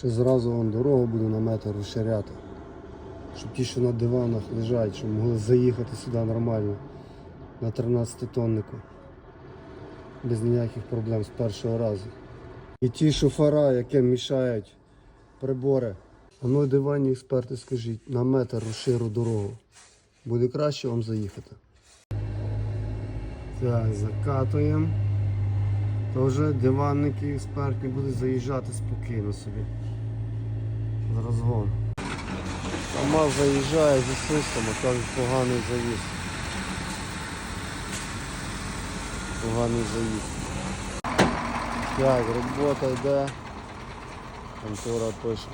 Ще зразу вон дорогу буду на метр розширяти. Щоб ті, що на диванах лежать, щоб могли заїхати сюди нормально на 13 тоннику. Без ніяких проблем з першого разу. І ті шофера, які мішають прибори. А ну диванні експерти, скажіть, на метр розширу дорогу. Буде краще вам заїхати. Так, закатуємо. То вже диванники експертні будуть заїжджати спокійно собі. З розгону. КамАЗ заїжджає зі свистом, а кажуть поганий заїзд. Поганий заїзд. Так, робота йде. Контора пише.